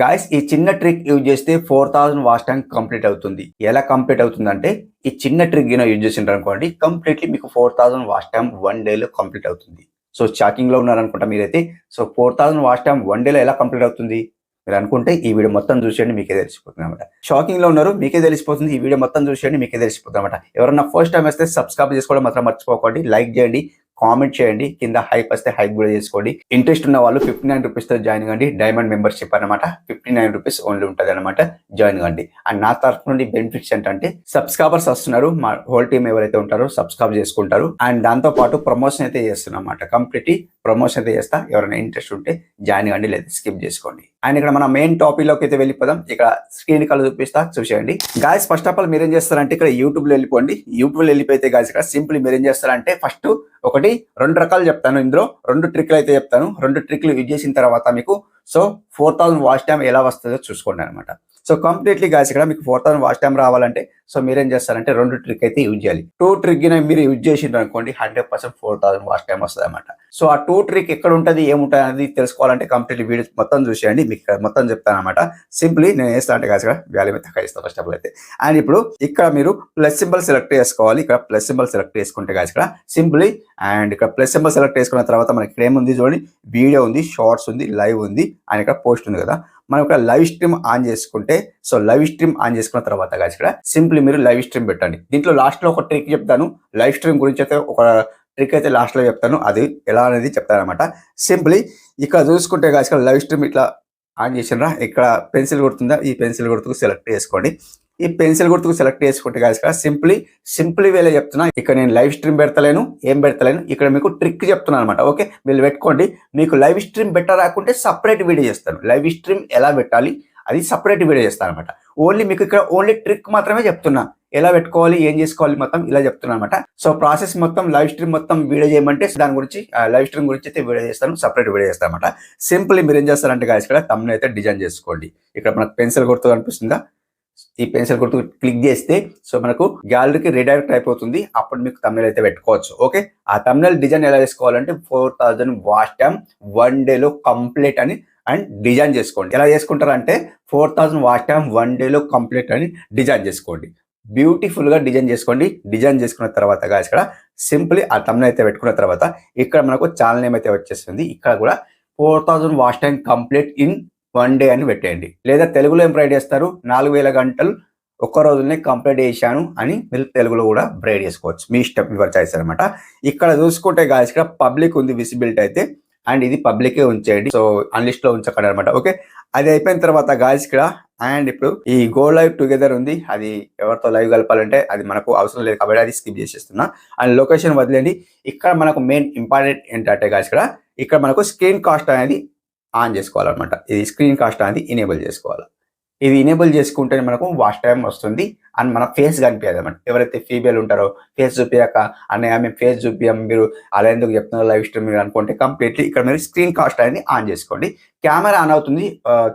Guys ఈ చిన్న trick use చేస్తే four thousand watch time complete అవుతుంది. ఎలా కంప్లీట్ అవుతుంది అంటే ఈ చిన్న ట్రిక్ గిన యూజ్ చేసిండ్రు అనుకోండి కంప్లీట్లీ మీకు four thousand watch time one డేలో కంప్లీట్ అవుతుంది. సో షాకింగ్లో ఉన్నారనుకుంటా మీరైతే. So four thousand watch time one డేలో ఎలా కంప్లీట్ అవుతుంది? మీరు అనుకుంటే ఈ వీడియో మొత్తం చూసేయండి మీకే తెలిసిపోతుంది అనమాట షాకింగ్లో ఉన్నారు మీకే తెలిసిపోతుంది ఈ వీడియో మొత్తం చూసేయండి మీకే తెలిసిపోతుంది అనమాట ఎవరన్నా ఫస్ట్ టైం వస్తే సబ్స్క్రైబ్ చేసుకోవడం మాత్రం మర్చిపోకండి లైక్ చేయండి. కామెంట్ చేయండి. కింద హైప్ వస్తే హైప్ కూడా చేసుకోండి. ఇంట్రెస్ట్ ఉన్న వాళ్ళు ఫిఫ్టీ నైన్ రూపీస్తో జాయిన్ కండి. డైమండ్ మెంబర్షిప్ అనమాట ఫిఫ్టీ నైన్ రూపీస్ ఓన్లీ ఉంటుంది అనమాట జాయిన్ కండి. అండ్ నా తరఫు నుండి బెనిఫిట్స్ ఏంటంటే సబ్స్క్రైబర్స్ వస్తున్నారు. మా హోల్ టీమ్ ఎవరైతే ఉంటారో సబ్స్క్రైబ్ చేసుకుంటారు. అండ్ దాంతో పాటు ప్రమోషన్ అయితే చేస్తున్నా అనమాట కంప్లీట్లీ ప్రమోషన్ అయితే చేస్తా. ఎవరైనా ఇంట్రెస్ట్ ఉంటే జాయిన్ కండి. లేదా స్కిప్ చేసుకోండి. అండ్ ఇక్కడ మన మెయిన్ టాపిక్లోకి అయితే వెళ్ళిపోదాం. ఇక్కడ స్క్రీన్ కలర్ చూపిస్తా చూసేయండి. గాయస్ ఫస్ట్ ఆఫ్ ఆల్ మీరు ఏం చేస్తారంటే ఇక్కడ యూట్యూబ్లో వెళ్ళిపోండి. యూట్యూబ్లో వెళ్ళిపోతే గాయస్ ఇక్కడ సింపుల్ మీరు ఏం చేస్తారంటే ఫస్ట్ ఒకటి రెండు రకాలు చెప్తాను ఇందులో. రెండు ట్రిక్లు అయితే చెప్తాను. రెండు ట్రిక్లు యూజ్ చేసిన తర్వాత మీకు so four thousand watch time ఎలా వస్తుందో చూసుకోండి అనమాట సో కంప్లీట్లీ గాయస్ ఇక్కడ మీకు ఫోర్ థౌసండ్ వాచ్ టైం రావాలంటే సో మీరేం చేస్తారంటే రెండు ట్రిక్ అయితే యూజ్ చేయాలి. టూ ట్రిక్ మీరు యూజ్ చేసిండ్రు అనుకోండి hundred percent four thousand watch time వస్తుంది అనమాట సో ఆ టూ ట్రిక్ ఎక్కడ ఉంటుంది ఏముంటుంది అనేది తెలుసుకోవాలంటే కంప్లీట్ వీడియో మొత్తం చూసేయండి మీకు మొత్తం చెప్తాను అనమాట సింప్లీ నేను వేస్తా అంటే కాదు వ్యాల్యూ మీద తగ్గిస్తాను ఫస్ట్ ఆఫ్ ఆల్ అయితే. అండ్ ఇప్పుడు ఇక్కడ మీరు ప్లస్ సింబల్ సెలెక్ట్ చేసుకోవాలి ఇక్కడ ప్లస్ సింబల్ సెలెక్ట్ చేసుకుంటే కాదు ఇక్కడ సింప్లీ అండ్ ఇక్కడ ప్లస్ సింబల్ సెలెక్ట్ చేసుకున్న తర్వాత మనకి ఇక్కడ ఏముంది చూడండి వీడియో ఉంది షార్ట్స్ ఉంది లైవ్ ఉంది అండ్ ఇక్కడ పోస్ట్ ఉంది కదా. మనం ఇక్కడ లైవ్ స్ట్రీమ్ ఆన్ చేసుకుంటే సో లైవ్ స్ట్రీమ్ ఆన్ చేసుకున్న తర్వాత కాదు ఇక్కడ సింప్లీ మీరు లైవ్ స్ట్రీమ్ పెట్టండి. దీంట్లో లాస్ట్లో ఒక ట్రిక్ చెప్తాను. లైవ్ స్ట్రీమ్ గురించి అయితే ఒక ట్రిక్ అయితే లాస్ట్లో చెప్తాను. అది ఎలా అనేది చెప్తాను అనమాట సింప్లీ ఇక్కడ చూసుకుంటే కాదు ఇక్కడ లైవ్ స్ట్రీమ్ ఇట్లా ఆన్ చేసినరా ఇక్కడ పెన్సిల్ గుర్తుందా ఈ పెన్సిల్ గుర్తుకు సెలెక్ట్ చేసుకోండి. ఈ పెన్సిల్ గుర్తుకు సెలెక్ట్ చేసుకుంటే కాదు కదా సింప్లీ సింప్లీ వేలో చెప్తున్నా. ఇక్కడ నేను లైవ్ స్ట్రీమ్ పెడతలేను ఏం పెడతలేను. ఇక్కడ మీకు ట్రిక్ చెప్తున్నాను అనమాట ఓకే వీళ్ళు పెట్టుకోండి. మీకు లైవ్ స్ట్రీమ్ పెట్టరాకుంటే సపరేట్ వీడియో చేస్తాను. లైవ్ స్ట్రీమ్ ఎలా పెట్టాలి? అది సపరేట్ వీడియో చేస్తాను అనమాట ఓన్లీ మీకు ఇక్కడ ఓన్లీ ట్రిక్ మాత్రమే చెప్తున్నా. ఎలా పెట్టుకోవాలి ఏం చేసుకోవాలి మొత్తం ఇలా చెప్తున్నా అనమాట సో ప్రాసెస్ మొత్తం లైవ్ స్ట్రీమ్ మొత్తం వీడియో చేయమంటే దాని గురించి లైవ్ స్ట్రీమ్ గురించి అయితే వీడియో చేస్తాను సపరేట్ వీడియో చేస్తాను అనమాట సింపుల్ మీరు ఏం చేస్తారంటే గాయస్ ఇక్కడ తమ్ముని అయితే డిజైన్ చేసుకోండి. ఇక్కడ మనకు పెన్సిల్ గుర్తు కనిపిస్తుందా? ఈ పెన్సిల్ గుర్తు క్లిక్ చేస్తే సో మనకు గ్యాలరీకి రీడైరెక్ట్ అయిపోతుంది. అప్పుడు మీకు తమిళ అయితే పెట్టుకోవచ్చు. ఓకే? ఆ తమిళ డిజైన్ ఎలా చేసుకోవాలంటే four thousand watch time one డేలో కంప్లీట్ అని అండ్ డిజైన్ చేసుకోండి. ఎలా చేసుకుంటారంటే four thousand watch time one డేలో కంప్లీట్ అని డిజైన్ చేసుకోండి. బ్యూటిఫుల్గా డిజైన్ చేసుకోండి. డిజైన్ చేసుకున్న తర్వాత గాయస్ ఇక్కడ సింప్లీ ఆ తమ్ముని అయితే పెట్టుకున్న తర్వాత ఇక్కడ మనకు ఛానల్ నేమ్ అయితే వచ్చేస్తుంది. ఇక్కడ కూడా four thousand watch time complete in one day అని పెట్టేయండి. లేదా తెలుగులో ఏం బ్రైడ్ చేస్తారు? నాలుగు వేల గంటలు ఒక్క రోజునే కంప్లీట్ చేశాను అని మీరు తెలుగులో కూడా బ్రైడ్ చేసుకోవచ్చు. మీ ఇష్టం యువర్ చాయిస్ అనమాట ఇక్కడ చూసుకుంటే గాయస్ ఇక్కడ పబ్లిక్ ఉంది విసిబిలిటీ అయితే అండ్ ఇది పబ్లికే ఉంచేయండి. సో అన్లిస్ట్లో ఉంచకండి అనమాట ఓకే అది అయిపోయిన తర్వాత గాయస్ ఇక్కడ అండ్ ఇప్పుడు ఈ గో లైవ్ టుగెదర్ ఉంది. అది ఎవరితో లైవ్ కలపాలంటే అది మనకు అవసరం లేదు కాబట్టి అది స్కిప్ చేసేస్తున్నా. అండ్ లొకేషన్ వదిలేండి ఇక్కడ మనకు మెయిన్ ఇంపార్టెంట్ ఏంటంటే గాయస్ ఇక్కడ ఇక్కడ మనకు స్క్రీన్ కాస్ట్ అనేది ఆన్ చేసుకోవాలన్నమాట. ఇది స్క్రీన్ కాస్ట్ అనేది ఇనేబుల్ చేసుకోవాలి. ఇది ఇనేబుల్ చేసుకుంటే మనకు వాచ్ టైం వస్తుంది. అండ్ మన ఫేస్ కనిపించదు అనమాట ఎవరైతే ఫీమేల్ ఉంటారో ఫేస్ చూపించాక అన్నయ్య మేము ఫేస్ చూపించాం మీరు అలా ఎందుకు చెప్తున్నారు? లైవ్ స్ట్రీమ్ మీరు అనుకుంటే కంప్లీట్లీ ఇక్కడ మీరు స్క్రీన్ కాస్ట్ అనేది ఆన్ చేసుకోండి. కెమెరా ఆన్ అవుతుంది.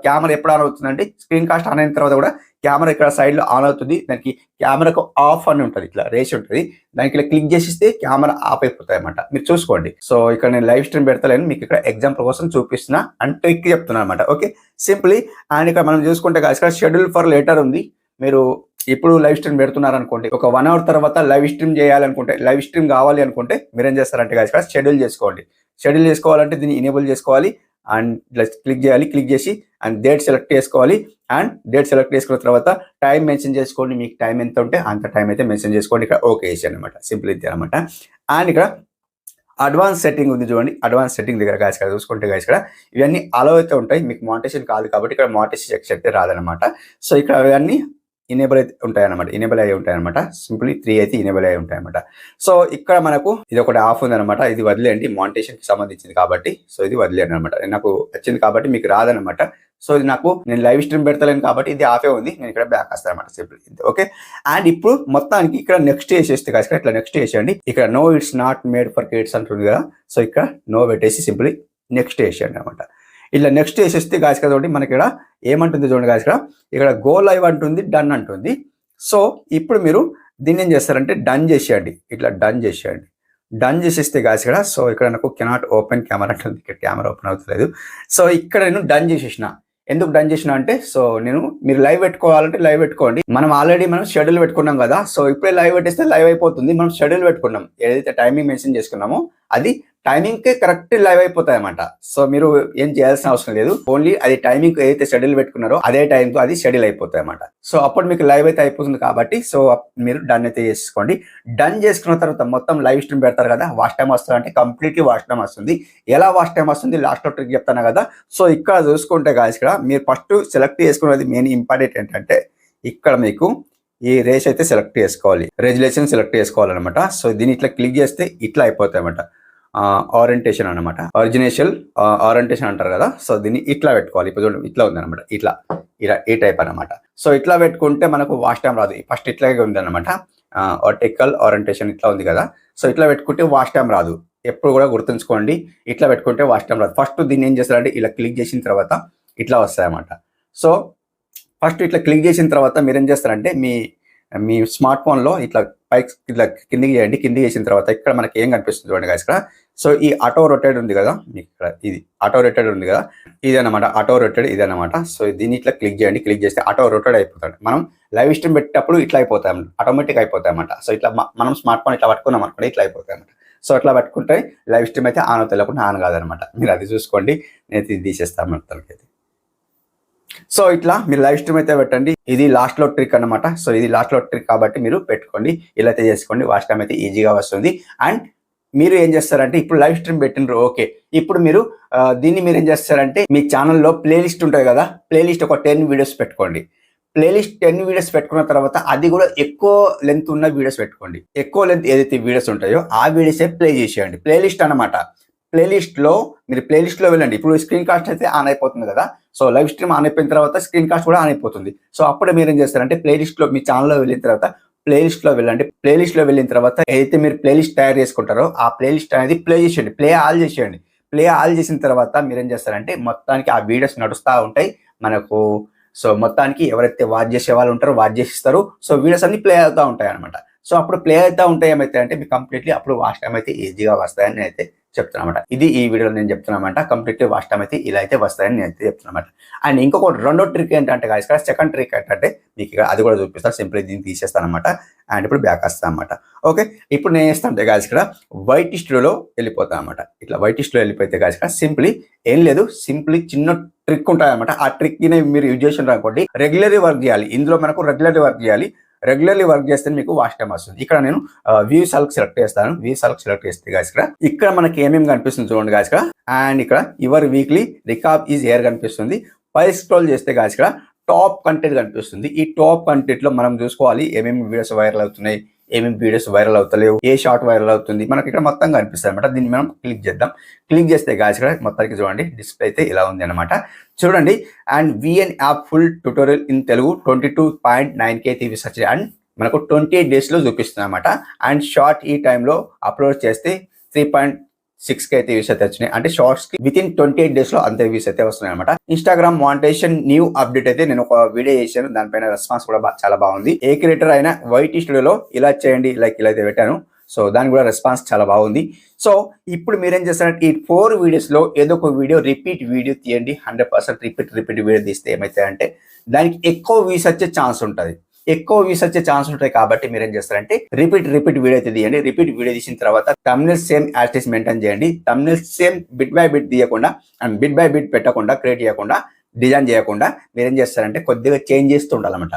కెమెరా ఎప్పుడు ఆన్ అవుతుంది అంటే స్క్రీన్ కాస్ట్ ఆన్ అయిన తర్వాత కూడా కెమెరా ఇక్కడ సైడ్లో ఆన్ అవుతుంది. దానికి కెమెరాకు ఆఫ్ అని ఉంటుంది. ఇట్లా రేస్ ఉంటుంది. దానికి ఇలా క్లిక్ చేసిస్తే కెమెరా ఆఫ్ అయిపోతాయి అనమాట మీరు చూసుకోండి. సో ఇక్కడ నేను లైవ్ స్ట్రీమ్ పెడతలేను. మీకు ఇక్కడ ఎగ్జాంపుల్ కోసం చూపిస్తున్నా అంటే ట్రిక్ చెప్తున్నా అనమాట ఓకే? సింప్లీ అండ్ ఇక్కడ మనం చూసుకుంటే కాదు ఇక్కడ షెడ్యూల్ ఫర్ లేటర్ ఉంది. మీరు ఇప్పుడు లైవ్ స్ట్రీమ్ పెడుతున్నారు అనుకోండి ఒక వన్ అవర్ తర్వాత లైవ్ స్ట్రీమ్ చేయాలనుకుంటే లైవ్ స్ట్రీమ్ కావాలి అనుకుంటే మీరేం చేస్తారంటే కాదు ఇక్కడ షెడ్యూల్ చేసుకోండి. షెడ్యూల్ చేసుకోవాలంటే దీన్ని ఇనేబుల్ చేసుకోవాలి అండ్ క్లిక్ చేయాలి క్లిక్ చేసి అండ్ డేట్ సెలెక్ట్ చేసుకోవాలి అండ్ డేట్ సెలెక్ట్ చేసుకున్న తర్వాత టైం మెన్షన్ చేసుకోండి మీకు టైం ఎంత ఉంటే అంత టైం అయితే మెన్షన్ చేసుకోండి. ఇక్కడ ఓకే చేసి అనమాట సింపుల్ ఇది అనమాట అండ్ ఇక్కడ అడ్వాన్స్ సెట్టింగ్ ఉంది చూడండి. అడ్వాన్స్ సెట్టింగ్ దగ్గర గాయస్ ఇక్కడ చూసుకుంటే గాయస్ ఇక్కడ ఇవన్నీ అలో అయితే ఉంటాయి. మీకు మోటేషన్ కాదు కాబట్టి ఇక్కడ మోటేషన్ చెక్ అయితే రాదనమాట సో ఇక్కడ ఇవన్నీ ఇనేబుల్ అయితే ఉంటాయన్నమాట. ఇనేబుల్ అయ్యి ఉంటాయన్నమాట. సింప్లీ త్రీ అయితే ఇనేబుల్ అయ్యి ఉంటాయన్నమాట. సో ఇక్కడ మనకు ఇది ఒకటి ఆఫ్ ఉందన్నమాట. ఇది వదిలేయండి. మానిటేషన్కి సంబంధించింది కాబట్టి. సో ఇది వదిలేయండి అనమాట నాకు వచ్చింది కాబట్టి మీకు రాదనమాట సో ఇది నాకు నేను లైవ్ స్ట్రీమ్ పెడతలేను కాబట్టి ఇది ఆఫే ఉంది. నేను ఇక్కడ బ్యాక్ వస్తాను అనమాట సింపుల్ ఓకే? అండ్ ఇప్పుడు మొత్తానికి ఇక్కడ నెక్స్ట్ వేసేస్తే కాదు ఇక్కడ ఇట్లా నెక్స్ట్ వేసేయండి ఇక్కడ no it's not made for kids అంటుంది కదా. సో ఇక్కడ నో పెట్టేసి సింపుల్ నెక్స్ట్ వేసేయండి అనమాట ఇట్లా నెక్స్ట్ వేసేస్తే కాదు కదా మనకి ఇక్కడ ఏమంటుంది చూడండి గాయస్ ఇక్కడ. ఇక్కడ గో లైవ్ అంటుంది డన్ అంటుంది. సో ఇప్పుడు మీరు దీన్ని ఏం చేస్తారంటే డన్ చేసేయండి. ఇట్లా డన్ చేసేయండి. డన్ చేసేస్తే గాయస్ ఇక్కడ సో ఇక్కడ నాకు కెనాట్ ఓపెన్ కెమెరా అంటుంది ఇక్కడ కెమెరా ఓపెన్ అవుతలేదు. సో ఇక్కడ నేను డన్ చేసేసిన. ఎందుకు డన్ చేసిన అంటే సో నేను మీరు లైవ్ పెట్టుకోవాలంటే లైవ్ పెట్టుకోండి. మనం ఆల్రెడీ మనం షెడ్యూల్ పెట్టుకున్నాం కదా సో ఇప్పుడే లైవ్ పెట్టేస్తే లైవ్ అయిపోతుంది. మనం షెడ్యూల్ పెట్టుకున్నాం. ఏదైతే టైమింగ్ మెన్షన్ చేసుకున్నామో అది టైమింగ్కి కరెక్ట్ లైవ్ అయిపోతాయి అన్నమాట సో మీరు ఏం చేయాల్సిన అవసరం లేదు. ఓన్లీ అది టైమింగ్ ఏదైతే షెడ్యూల్ పెట్టుకున్నారో అదే టైంకు అది షెడ్యూల్ అయిపోతాయి అన్నమాట సో అప్పుడు మీకు లైవ్ అయితే అయిపోతుంది కాబట్టి సో మీరు డన్ అయితే చేసుకోండి. డన్ చేసుకున్న తర్వాత మొత్తం లైవ్ స్ట్రీమ్ పెడతారు కదా వాష్ టైం వస్తుంది అంటే కంప్లీట్లీ వాష్ టైం వస్తుంది. ఎలా వాష్ టైం వస్తుంది? లాస్ట్ ట్రిక్ చెప్తాను కదా. సో ఇక్కడ చూసుకుంటే కాదు ఇక్కడ మీరు ఫస్ట్ సెలెక్ట్ చేసుకున్నది మెయిన్ ఇంపార్టెంట్ ఏంటంటే ఇక్కడ మీకు ఈ రేస్ అయితే సెలెక్ట్ చేసుకోవాలి. రెజులేషన్ సెలెక్ట్ చేసుకోవాలన్నమాట. సో దీన్ని ఇట్లా క్లిక్ చేస్తే ఇట్లా అయిపోతాయి అన్నమాట ఆరియంటేషన్ అనమాట ఆరిజినేషల్ ఆరియంటేషన్ అంటారు కదా. సో దీన్ని ఇట్లా పెట్టుకోవాలి. ఇప్పుడు చూడండి ఇట్లా ఉంది అనమాట ఇట్లా. ఇలా ఈ టైప్ అనమాట సో ఇట్లా పెట్టుకుంటే మనకు వాష్ టైం రాదు. ఫస్ట్ ఇట్లాగే ఉంది అనమాట ఆర్టికల్ ఆరియంటేషన్ ఇట్లా ఉంది కదా. సో ఇట్లా పెట్టుకుంటే వాష్ టైం రాదు. ఎప్పుడు కూడా గుర్తుంచుకోండి. ఇట్లా పెట్టుకుంటే వాష్ టైం రాదు. ఫస్ట్ దీన్ని ఏం చేస్తారంటే ఇలా క్లిక్ చేసిన తర్వాత ఇట్లా వస్తాయి అన్నమాట సో ఫస్ట్ ఇట్లా క్లిక్ చేసిన తర్వాత మీరు ఏం చేస్తారంటే మీ మీ స్మార్ట్ ఫోన్లో ఇట్లా పైకి ఇట్లా కిందికి చేయండి కిందికి చేసిన తర్వాత ఇక్కడ మనకి ఏం కనిపిస్తుంది చూడండి guys ఇక్కడ. సో ఈ ఆటో రొటేడ్ ఉంది కదా మీకు ఇక్కడ ఇది ఆటో రొటేడ్ ఉంది కదా ఇది అనమాట ఆటో రొటేడ్ ఇది అనమాట సో దీన్ని ఇట్లా క్లిక్ చేయండి క్లిక్ చేస్తే ఆటో రొటేడ్ అయిపోతాడు. మనం లైవ్ స్ట్రీమ్ పెట్టేటప్పుడు ఇట్లా అయిపోతాయి ఆటోమేటిక్ అయిపోతాయి అనమాట సో ఇట్లా మనం స్మార్ట్ ఫోన్ ఇట్లా పట్టుకున్నాం అనుకోండి ఇట్లా అయిపోతాయి అనమాట సో అట్లా పట్టుకుంటే లైవ్ స్ట్రీమ్ అయితే ఆన్ తెలియకుండా ఆన్ కాదనమాట మీరు అది చూసుకోండి నేను ఇది తీసేస్తాను మొత్తానికి సో ఇట్లా మీరు లైవ్ స్ట్రీమ్ అయితే పెట్టండి. ఇది లాస్ట్లో ట్రిక్ అన్నమాట. సో ఇది లాస్ట్లో ట్రిక్ కాబట్టి మీరు పెట్టుకోండి. ఇలా అయితే చేసుకోండి. వాచ్ టైం అయితే ఈజీగా వస్తుంది. అండ్ మీరు ఏం చేస్తారంటే ఇప్పుడు లైవ్ స్ట్రీమ్ పెట్టినరు ఓకే. ఇప్పుడు మీరు దీన్ని మీరు ఏం చేస్తారంటే మీ ఛానల్లో ప్లేలిస్ట్ ఉంటుంది కదా ప్లేలిస్ట్ ఒక టెన్ వీడియోస్ పెట్టుకోండి. ప్లేలిస్ట్ టెన్ వీడియోస్ పెట్టుకున్న తర్వాత అది కూడా ఎక్కువ లెంత్ ఉన్న వీడియోస్ పెట్టుకోండి. ఎక్కువ లెంత్ ఏదైతే వీడియోస్ ఉంటాయో ఆ వీడియోసే ప్లే చేసేయండి. ప్లేలిస్ట్ అన్నమాట. ప్లేలిస్ట్లో మీరు ప్లేలిస్ట్లో వెళ్ళండి. ఇప్పుడు స్క్రీన్ కాస్ట్ అయితే ఆన్ అయిపోతుంది కదా. సో లైవ్ స్ట్రీమ్ ఆన్ అయిపోయిన తర్వాత స్క్రీన్ కాస్ట్ కూడా ఆన్ అయిపోతుంది. సో అప్పుడు మీరు ఏం చేస్తారంటే ప్లేలిస్ట్లో మీ ఛానల్లో వెళ్ళిన తర్వాత ప్లేలిస్ట్లో వెళ్ళండి. ప్లేలిస్ట్లో వెళ్ళిన తర్వాత ఏదైతే మీరు ప్లేలిస్ట్ తయారు చేసుకుంటారో ఆ ప్లేలిస్ట్ అనేది ప్లే చేసేయండి. ప్లే ఆల్ చేసేయండి. ప్లే ఆల్ చేసిన తర్వాత మీరు ఏం చేస్తారంటే మొత్తానికి ఆ వీడియోస్ నడుస్తూ ఉంటాయి. మనకు సో మొత్తానికి ఎవరైతే వాచ్ చేసే వాళ్ళు ఉంటారో వాచ్ చేసిస్తారు సో వీడియోస్ అన్ని ప్లే అవుతూ ఉంటాయి అనమాట సో అప్పుడు ప్లే అవుతూ ఉంటాయి ఏమైతే అంటే మీకు కంప్లీట్లీ అప్పుడు వాచ్ టైం అయితే ఈజీగా వస్తాయని అయితే చెప్తున్నమాట. ఇది ఈ వీడియోలో నేను చెప్తున్నామంట. కంప్లీట్లీ వాచ్ టైం అయితే ఇలా అయితే వస్తాయని నేను అయితే చెప్తున్నమాట. అండ్ ఇంకొక రెండో ట్రిక్ ఏంటంటే గాయస్ ఇక్కడ సెకండ్ ట్రిక్ ఏంటంటే మీకు ఇక్కడ అది కూడా చూపిస్తాను సింపుల్ దీన్ని తీసేస్తానమాట. అండ్ ఇప్పుడు బ్యాక్ వస్తాను అనమాట ఓకే ఇప్పుడు నేను చేస్తాను గాయస్ ఇక్కడ వైట్ స్టూడియోలో వెళ్ళిపోతాను అనమాట ఇట్లా వైట్ స్టూడియో వెళ్ళిపోతే గాయస్ ఇక్కడ సింప్లీ ఏం లేదు. సింప్లీ చిన్న ట్రిక్ ఉంటుంది ఆ ట్రిక్ని మీరు యూజ్ చేసిన అనుకోండి రెగ్యులర్ వర్క్ చేయాలి. ఇందులో మనకు రెగ్యులర్ వర్క్ చేయాలి. రెగ్యులర్లీ వర్క్ చేస్తే మీకు వాష్ టైం వస్తుంది. ఇక్కడ నేను వ్యూ సల్క్ సెలెక్ట్ చేస్తాను. వ్యూ సల్క్ సెలెక్ట్ చేస్తే గాయస్ ఇక్కడ ఇక్కడ మనకి ఏమేమి కనిపిస్తుంది చూడండి గాయస్ ఇక్కడ. అండ్ ఇక్కడ your weekly recap is here కనిపిస్తుంది. పై స్క్రోల్ చేస్తే గాయస్ ఇక్కడ టాప్ కంటెంట్ కనిపిస్తుంది. ఈ టాప్ కంటెంట్లో మనం చూసుకోవాలి ఏమేమి వీడియోస్ వైరల్ అవుతున్నాయి ఏమేమి వీడియోస్ వైరల్ అవుతలేవు ఏ షార్ట్ వైరల్ అవుతుంది. మనకి ఇక్కడ మొత్తం కనిపిస్తుంది అనమాట దీన్ని మనం క్లిక్ చేద్దాం. క్లిక్ చేస్తే గాయస్ ఇక్కడ మొత్తానికి చూడండి డిస్ప్లే అయితే ఇలా ఉంది అనమాట చూడండి. And VN app full tutorial in Telugu twenty two point nine K TV search and మనకు ట్వంటీ ఎయిట్ డేస్లో చూపిస్తుంది అనమాట అండ్ షార్ట్ ఈ టైంలో అప్లోడ్ చేస్తే త్రీ పాయింట్ సిక్స్ కే అయితే వ్యూస్ అయితే వచ్చినాయి. అంటే షార్ట్స్కి విత్ ఇన్ ట్వంటీ ఎయిట్ డేస్లో అంతే వ్యూస్ అయితే వస్తున్నాయి అనమాట ఇన్స్టాగ్రామ్ మానిటేషన్ న్యూ అప్డేట్ అయితే నేను ఒక వీడియో చేశాను. దానిపైన రెస్పాన్స్ కూడా చాలా బాగుంది. ఏ క్రియేటర్ అయినా వైటీ స్టూడియోలో ఇలా చేయండి. లైక్ ఇలా అయితే పెట్టాను. సో దానికి కూడా రెస్పాన్స్ చాలా బాగుంది. సో ఇప్పుడు మీరేం చేస్తారంటే ఈ ఫోర్ వీడియోస్లో ఏదో ఒక వీడియో రిపీట్ వీడియో తీయండి. Hundred percent repeat repeat video తీస్తే ఏమైతే దానికి ఎక్కువ వ్యూస్ వచ్చే ఛాన్స్ ఉంటుంది. ఎక్కువ వ్యూస్ వచ్చే ఛాన్స్ ఉంటాయి కాబట్టి మీరు ఏం చేస్తారంటే రిపీట్ రిపీట్ వీడియో అయితే తీయండి. రిపీట్ వీడియో తీసిన తర్వాత తమిళ సేమ్ యాక్టిస్ మెయింటైన్ చేయండి. తమిళ సేమ్ బిట్ బై బిట్ తీయకుండా అండ్ బిట్ బై బిట్ పెట్టకుండా క్రియేట్ చేయకుండా డిజైన్ చేయకుండా మీరేం చేస్తారంటే కొద్దిగా చేంజ్ చేస్తూ ఉండాలన్నమాట.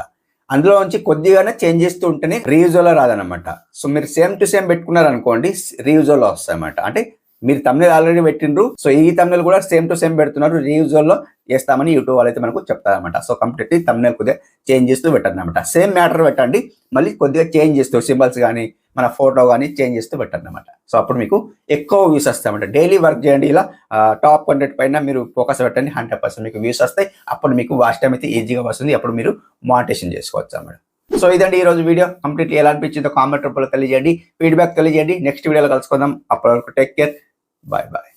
అందులో నుంచి కొద్దిగానే చేంజ్ చేస్తూ ఉంటేనే రీయూజోలో రాదనమాట సో మీరు సేమ్ టు సేమ్ పెట్టుకున్నారు అనుకోండి రీయూజోలో వస్తాయి అన్నమాట అంటే మీరు తమిళ ఆల్రెడీ పెట్టిండ్రు. సో ఈ తమిళ కూడా సేమ్ టు సేమ్ పెడుతున్నారు. రీయూజోలో చేస్తామని యూట్యూబ్ వాళ్ళు అయితే మనకు చెప్తారనమాట సో కంప్లీట్లీ తమిళ కొద్దిగా చేంజ్ చేస్తూ పెట్టండి అనమాట సేమ్ మ్యాటర్ పెట్టండి. మళ్ళీ కొద్దిగా చేంజ్ చేస్తూ సింబల్స్ కానీ మన ఫోటో కానీ చేంజ్ చేస్తూ పెట్టండి అనమాట సో అప్పుడు మీకు ఎక్కువ వ్యూస్ వస్తాయి అన్నమాట డైలీ వర్క్ చేయండి. ఇలా టాప్ హండ్రెడ్ పైన మీరు ఫోకస్ పెట్టండి. హండ్రెడ్ పర్సెంట్ మీకు వ్యూస్ వస్తాయి. అప్పుడు మీకు వాచ్ టైం అయితే ఈజీగా వస్తుంది. అప్పుడు మీరు మానిటేషన్ చేసుకోవచ్చు అన్నమాట. సో ఇదండి ఈ రోజు వీడియో కంప్లీట్లీ ఎలా అనిపించిందో కామెంట్ రూపంలో తెలియజేయండి. ఫీడ్బ్యాక్ తెలియజేయండి. నెక్స్ట్ వీడియోలో కలుసుకుందాం. అప్పటి వరకు టేక్ కేర్ Bye bye.